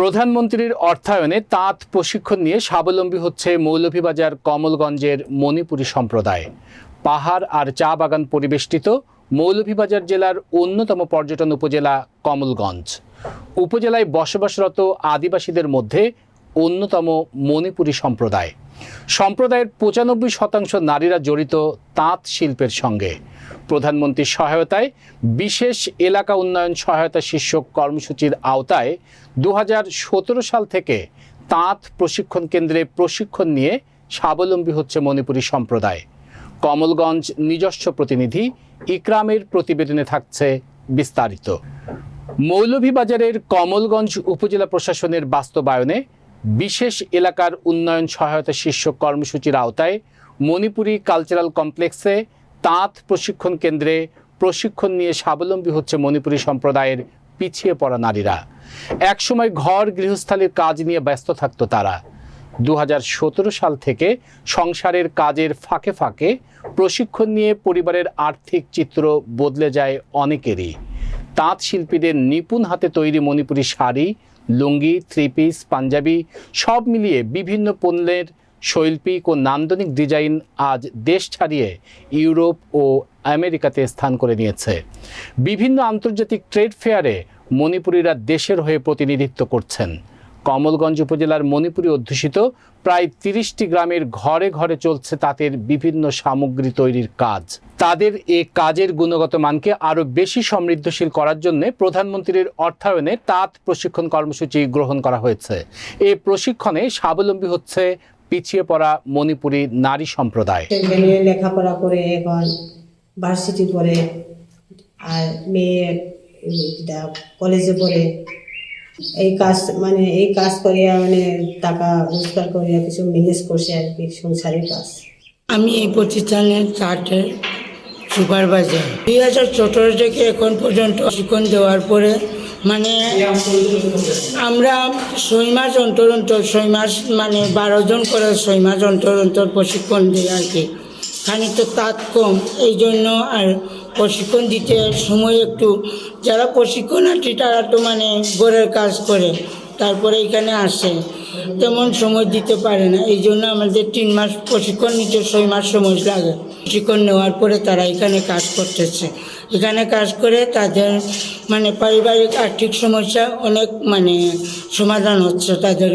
প্রধানমন্ত্রীর অর্থায়নে তাঁত প্রশিক্ষণ নিয়ে স্বাবলম্বী হচ্ছে মৌলভীবাজার কমলগঞ্জের মণিপুরী সম্প্রদায়। পাহাড় আর চা বাগান পরিবেষ্টিত মৌলভীবাজার জেলার অন্যতম পর্যটন উপজেলা কমলগঞ্জ। উপজেলায় বসবাসরত আদিবাসীদের মধ্যে অন্যতম মণিপুরী সম্প্রদায়। সম্প্রদায়ের পঁচানব্বই শতাংশ নারীরা জড়িত তাঁত শিল্পের সঙ্গে। প্রধানমন্ত্রীর সহায়তায় বিশেষ এলাকা উন্নয়ন সহায়তা শীর্ষক কর্মসূচির আওতায় দু হাজার সতেরো সাল থেকে তাঁত প্রশিক্ষণ কেন্দ্রে প্রশিক্ষণ নিয়ে স্বাবলম্বী হচ্ছে মণিপুরী সম্প্রদায়। কমলগঞ্জ নিজস্ব প্রতিনিধি ইকরামের প্রতিবেদনে থাকছে বিস্তারিত। মৌলভীবাজারের কমলগঞ্জ উপজেলা প্রশাসনের বাস্তবায়নে বিশেষ এলাকার উন্নয়ন সহায়তা শীর্ষক কর্মসূচির আওতায় মণিপুরী কালচারাল কমপ্লেক্সে তাঁত প্রশিক্ষণ কেন্দ্রে প্রশিক্ষণ নিয়ে স্বাবলম্বী হচ্ছে মণিপুরী সম্প্রদায়ের পিছিয়ে পড়া নারীরা। একসময় ঘর গৃহস্থালির কাজ নিয়ে ব্যস্ত থাকতো তারা। দু হাজার সতেরো সাল থেকে সংসারের কাজের ফাঁকে ফাঁকে প্রশিক্ষণ নিয়ে পরিবারের আর্থিক চিত্র বদলে যায় অনেকেরই। তাঁত শিল্পীদের নিপুণ হাতে তৈরি মণিপুরী শাড়ি লুঙ্গি থ্রি পিস পাঞ্জাবি সব মিলিয়ে বিভিন্ন পণ্যের শৈল্পিক ও নান্দনিক ডিজাইন আজ দেশ ছাড়িয়ে ইউরোপ ও আমেরিকাতে স্থান করে নিয়েছে। বিভিন্ন আন্তর্জাতিক ট্রেড ফেয়ারে মণিপুরীরা দেশের হয়ে প্রতিনিধিত্ব করছেন। কমলগঞ্জ উপজেলার মণিপুরী অধ্যুষিত প্রায় তিরিশটি গ্রামের ঘরে ঘরে চলছে তাদের বিভিন্ন সামগ্রী তৈরির কাজ। তাদের এ কাজের গুণগত মানকে আরও বেশি সমৃদ্ধশীল করার জন্য প্রধানমন্ত্রীর অর্থায়নে তাঁত প্রশিক্ষণ কর্মসূচি গ্রহণ করা হয়েছে। এই প্রশিক্ষণে স্বাবলম্বী হচ্ছে পিছিয়ে পড়া মণিপুরী নারী সম্প্রদায়। লেখাপড়া করে এখন ভার্সিটি পড়ে, আর মেয়ে কলেজে পড়ে। এই কাজ মানে এই কাজ করিয়া মানে টাকা রোজগার করিয়া কিছু ম্যানেজ করছে আর কি, সংসারের কাজ। আমি এই প্রতিষ্ঠানের চার্টের সুপারভাইজার। দুই হাজার সতেরো থেকে এখন পর্যন্ত প্রশিক্ষণ দেওয়ার পরে মানে আমরা ছয় মাস অন্তর অন্তর, ছয় মাস মানে বারো জন করে ছয় মাস অন্তর অন্তর প্রশিক্ষণ দিই আর কি। খানিকটা তাঁত কম, এই জন্য আর প্রশিক্ষণ দিতে সময় একটু, যারা প্রশিক্ষণার্থী তারা তো মানে ঘরের কাজ করে, তারপরে এখানে আসে, তেমন সময় দিতে পারে না, এই জন্য আমাদের তিন মাস প্রশিক্ষণ নিতে ছয় মাস সময় লাগে, প্রশিক্ষণ নেওয়ার পরে তারা এখানে কাজ করতেছে, এখানে কাজ করে তাদের মানে পারিবারিক আর্থিক সমস্যা অনেক মানে সমাধান হচ্ছে তাদের